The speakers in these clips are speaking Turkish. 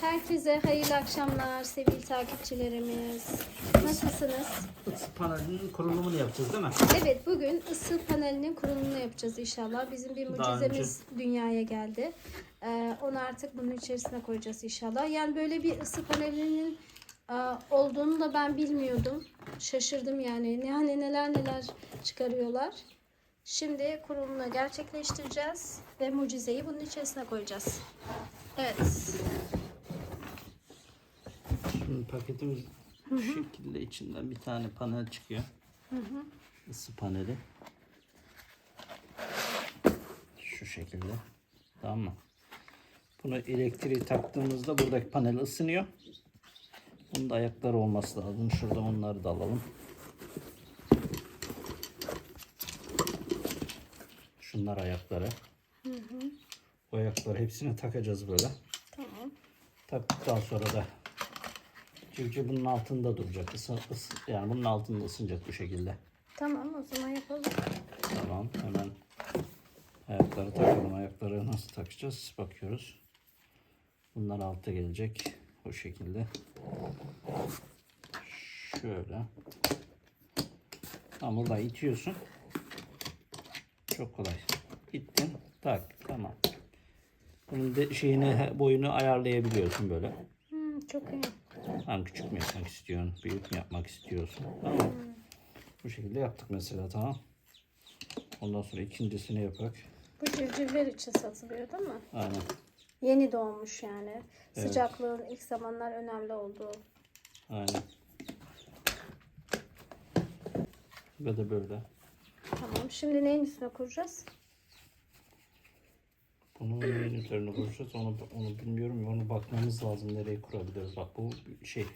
Herkese hayırlı akşamlar sevgili takipçilerimiz. Nasılsınız? Isı panelinin kurulumunu yapacağız değil mi? Evet bugün ısı panelinin kurulumunu yapacağız inşallah. Bizim bir Daha mucizemiz dünyaya geldi. Ee, onu artık bunun içerisine koyacağız inşallah. Yani böyle bir ısı panelinin e, olduğunu da ben bilmiyordum. Şaşırdım yani. Ne hani neler neler çıkarıyorlar. Şimdi kurulumunu gerçekleştireceğiz ve mucizeyi bunun içerisine koyacağız. Evet. Şimdi paketimiz bu şekilde içinden bir tane panel çıkıyor. Isı paneli. Şu şekilde. Tamam mı? Bunu elektriği taktığımızda buradaki panel ısınıyor. Bunun da ayakları olması lazım. Şurada onları da alalım. Şunlar ayakları. Bu ayakları hepsine takacağız böyle. Tamam. Taktıktan sonra da civciv bunun altında duracak. Isı, ısı- yani bunun altında ısınacak bu şekilde. Tamam o zaman yapalım. Tamam hemen ayakları takalım. Ayakları nasıl takacağız? Bakıyoruz. Bunlar altta gelecek. Bu şekilde. Şöyle. Tamam buradan itiyorsun. Çok kolay. İttin. Tak. Tamam. Bunun de şeyini boyunu ayarlayabiliyorsun böyle. Hmm, çok iyi. Tamam küçük mü yapmak istiyorsun? Büyük mü yapmak istiyorsun? Tamam. Bu şekilde yaptık mesela tamam. Ondan sonra ikincisini yapak. Bu civcivler için satılıyor değil mi? Aynen. Yeni doğmuş yani. Evet. Sıcaklığın ilk zamanlar önemli olduğu. Aynen. Ve de böyle. Tamam. Şimdi neyin üstüne kuracağız? Bunu neyin üzerine kuracağız onu, onu bilmiyorum. Onu bakmamız lazım nereye kurabiliriz. Bak bu şey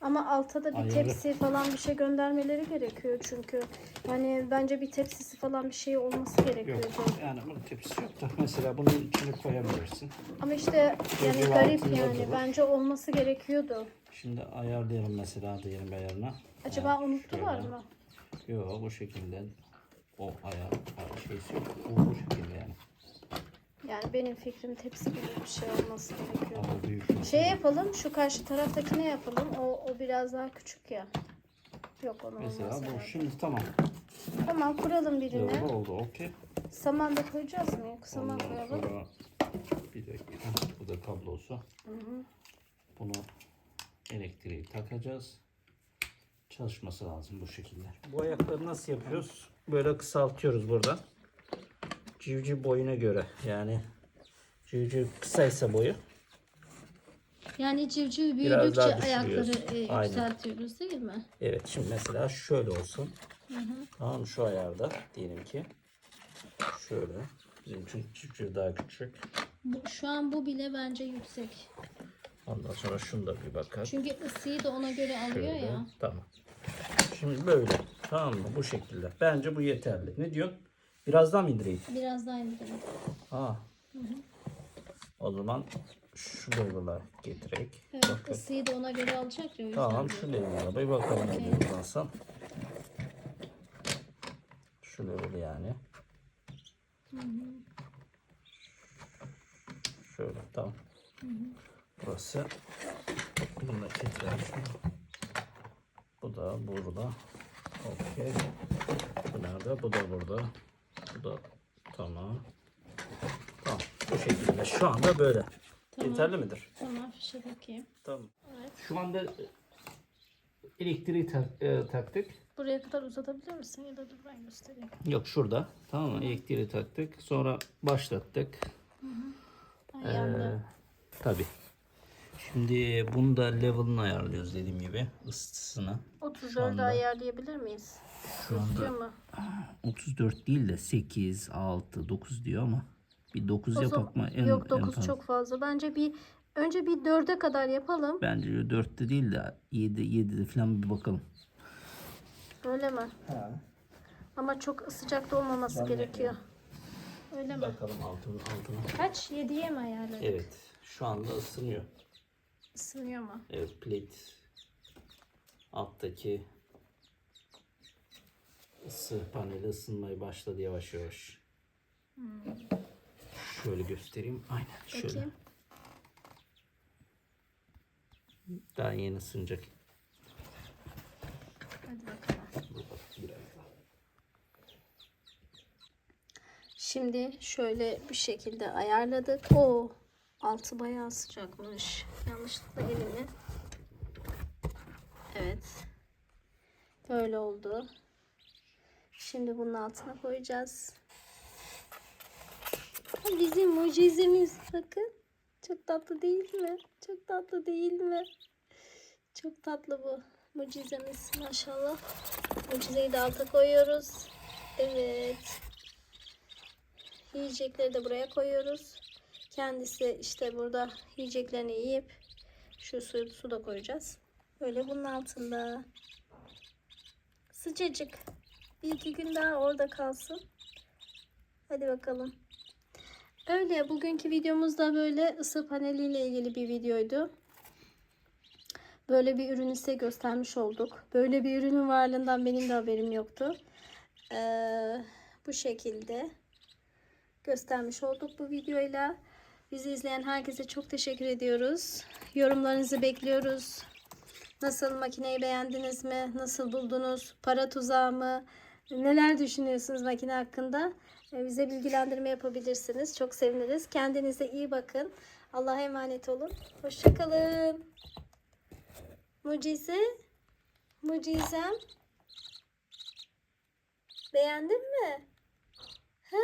Ama alta da bir Ayarı. tepsi falan bir şey göndermeleri gerekiyor çünkü. Yani bence bir tepsisi falan bir şey olması yok. gerekiyordu. Yani bunun tepsisi yok da mesela bunun içine koyabilirsin. Ama işte yani Civciv garip yani. durur. Bence olması gerekiyordu. Şimdi ayarlayalım mesela diyelim ayarına. Acaba Ha, unuttular şöyle. mı? Yok bu şekilde o ayar şeysi yok. O bu şekilde yani. Yani benim fikrim tepsi gibi bir şey olması gerekiyor. Şey yapalım, şu karşı taraftakine yapalım. O, o biraz daha küçük ya. Yok onu Mesela bu herhalde. şimdi tamam. Tamam kuralım birini. Doğru oldu okey. Saman da koyacağız mı? Yok saman Ondan koyalım. sonra bir dakika. Bu da kablosu. Bunu elektriği takacağız. Çalışması lazım bu şekilde. Bu ayakları nasıl yapıyoruz? Böyle kısaltıyoruz burada. Civciv boyuna göre yani civciv kısaysa boyu Yani civciv büyüdükçe ayakları e, yükseltiyoruz değil mi? Evet şimdi mesela şöyle olsun. Tamam şu ayarda diyelim ki. Şöyle. Bizim için civciv daha küçük. Bu, şu an bu bile bence yüksek. Ondan sonra şunu da bir bakalım. Çünkü ısıyı da ona göre alıyor Şöyle. ya. Tamam. Şimdi böyle. Tamam mı? Bu şekilde. Bence bu yeterli. Ne diyorsun? Biraz daha mı indireyim? Biraz daha indirelim. Ha. O zaman şu level'a getirek. Evet, Bakın. ısıyı da ona göre alacak ya. Tamam şu level'a bir bakalım ne Okey. diyor Hasan. Şu level yani. Şöyle tamam. Burası. Bunu da getirelim. Bu da burada. Okey. Bu nerede? Bu da burada. Bu da tamam. Tamam. Bu şekilde. Şu anda böyle. Tamam. Yeterli midir? Tamam fişe bakayım. Tamam. Evet. Şu anda elektriği tak- e, taktık. Buraya kadar uzatabilir misin ya da dur ben göstereyim. Yok şurada. Tamam mı? Elektriği taktık. Sonra başlattık. Ay, yandı. Tabi. Şimdi bunu da level'ını ayarlıyoruz dediğim gibi. Isısını. 34'e anda- ayarlayabilir miyiz? Şu anda mu? 34 değil de 8, 6, 9 diyor ama bir 9 O yapak mı? En, Yok en 9 fazla. çok fazla. Bence bir önce bir 4'e kadar yapalım. Bence 4'te değil de 7, 7'de falan bir bakalım. Öyle mi? Ama çok sıcak da olmaması Ben de gerekiyor. Öyle mi? Bakalım altını altına. Kaç? 7'ye mi ayarladık? Evet. Şu anda ısınıyor. Isınıyor mu? Evet plate alttaki ısı paneli ısınmaya başladı yavaş yavaş. Şöyle göstereyim. Aynen şöyle. Bakayım. Daha yeni ısınacak. Hadi bakalım. Şimdi şöyle bir şekilde ayarladık. O altı bayağı sıcakmış. Yanlışlıkla elimi. Evet. Böyle oldu. Şimdi bunun altına koyacağız. Bizim mucizemiz bakın. Çok tatlı değil mi? Çok tatlı değil mi? Çok tatlı bu mucizemiz maşallah. Mucizeyi de alta koyuyoruz. Evet. Yiyecekleri de buraya koyuyoruz. Kendisi işte burada yiyeceklerini yiyip şu suyu su da koyacağız. Böyle bunun altında. Sıcacık. Bir iki gün daha orada kalsın. Hadi bakalım. Öyle bugünkü videomuz da böyle ısı paneliyle ilgili bir videoydu. Böyle bir ürünü size göstermiş olduk. Böyle bir ürünün varlığından benim de haberim yoktu. Ee, bu şekilde göstermiş olduk bu videoyla. Bizi izleyen herkese çok teşekkür ediyoruz. Yorumlarınızı bekliyoruz. Nasıl makineyi beğendiniz mi? Nasıl buldunuz? Para tuzağı mı? Neler düşünüyorsunuz makine hakkında? Ee, Bize bilgilendirme yapabilirsiniz. Çok seviniriz. Kendinize iyi bakın. Allah'a emanet olun. Hoşçakalın. Mucize. Mucizem. Beğendin mi? Hı?